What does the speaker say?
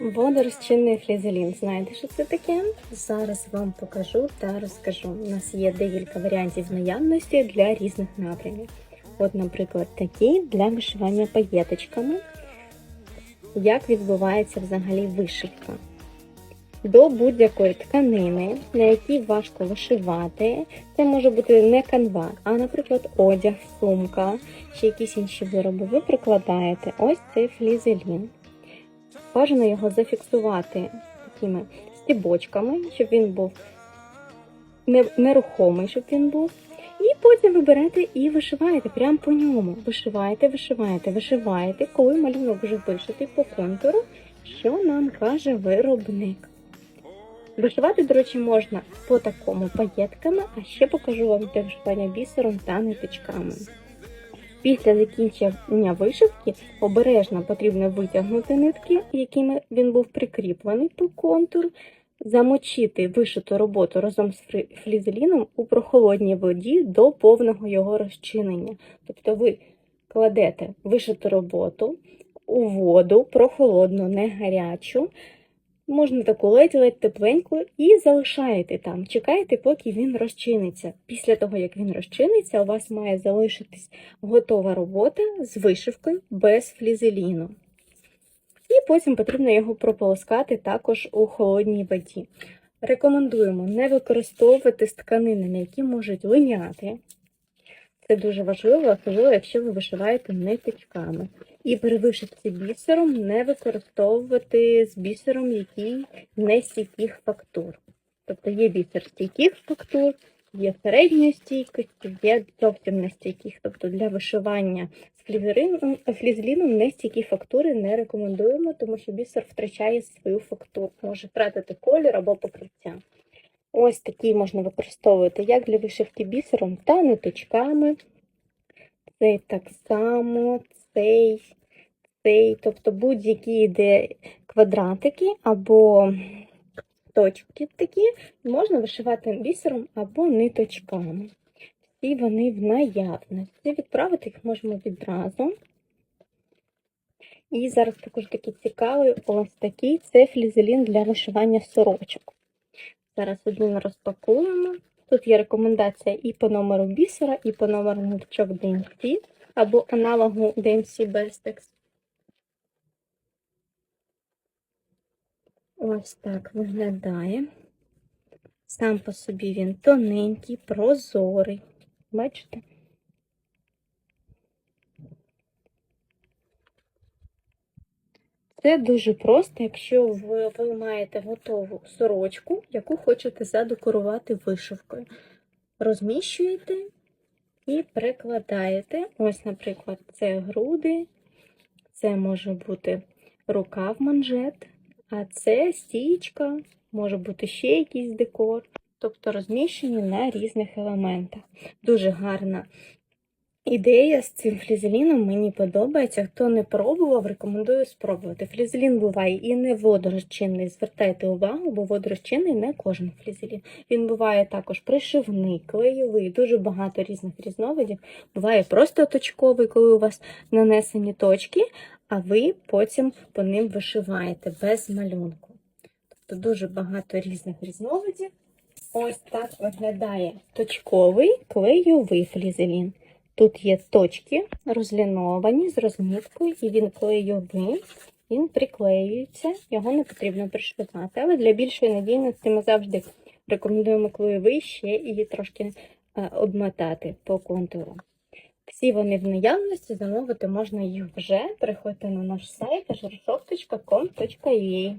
Водорозчинний флізелін. Знаєте, що це таке? Зараз вам покажу та розкажу. У нас є декілька варіантів наявності для різних напрямів. От, наприклад, такий для вишивання паєточками. Як відбувається взагалі вишивка? До будь-якої тканини, на якій важко вишивати, це може бути не канва, а, наприклад, одяг, сумка чи якісь інші вироби. Ви прикладаєте ось цей флізелін. Бажано його зафіксувати такими стібочками, щоб він був нерухомий, щоб він був. І потім ви берете і вишиваєте прямо по ньому. Вишиваєте, вишиваєте, вишиваєте, коли малюнок вже вишитий по контуру, що нам каже виробник. Вишивати, до речі, можна по такому паєтками, а ще покажу вам для вишивання бісером та ниточками. Після закінчення вишивки обережно потрібно витягнути нитки, якими він був прикріплений по контуру, замочити вишиту роботу разом з флізеліном у прохолодній воді до повного його розчинення. Тобто ви кладете вишиту роботу у воду, прохолодну, не гарячу, можна таку ледь-ледь тепленьку, і залишаєте там. Чекаєте, поки він розчиниться. Після того, як він розчиниться, у вас має залишитись готова робота з вишивкою без флізеліну. І потім потрібно його прополоскати також у холодній воді. Рекомендуємо не використовувати з тканинами, які можуть линяти. Це дуже важливо, особливо, якщо ви вишиваєте ниточками. І при вишивці бісером не використовувати з бісером, який не стійких фактур. Тобто є бісер стійких фактур, є середньої стійкості, є зовсім нестійких. Тобто для вишивання флізеліном, флізеліном нестійкі фактури не рекомендуємо, тому що бісер втрачає свою фактуру, може втратити колір або покриття. Ось такий можна використовувати як для вишивки бісером та ниточками. Цей так само, цей, цей, тобто будь-які йде квадратики або точки такі, можна вишивати бісером або ниточками. Всі вони в наявності. Відправити їх можемо відразу. І зараз також такий цікавий ось такий це флізелін для вишивання сорочок. Зараз один розпакуємо. Тут є рекомендація і по номеру бісера, і по номеру ниточок DMT або аналогу DMC Bestex. Ось так виглядає. Сам по собі він тоненький, прозорий. Бачите? Це дуже просто, якщо ви, ви маєте готову сорочку, яку хочете задекорувати вишивкою. Розміщуєте і прикладаєте. Ось, наприклад, це груди, це може бути рукав манжет, а це стічка, може бути ще якийсь декор. Тобто розміщені на різних елементах. Дуже гарна Ідея з цим флізеліном мені подобається. Хто не пробував, рекомендую спробувати. Флізелін буває і не водорозчинний. Звертайте увагу, бо водорозчинний не кожен флізелін. Він буває також пришивний, клеєвий, дуже багато різних різновидів. Буває просто точковий, коли у вас нанесені точки, а ви потім по ним вишиваєте без малюнку. Тобто дуже багато різних різновидів. Ось так виглядає точковий клейовий флізелін. Тут є точки розліновані з розміткою, і він клейовий, він приклеюється, його не потрібно пришивати. Але для більшої надійності ми завжди рекомендуємо клеєвий ще і трошки е, обмотати по контуру. Всі вони в наявності, замовити можна їх вже. Приходьте на наш сайт ажуршоп.com.ua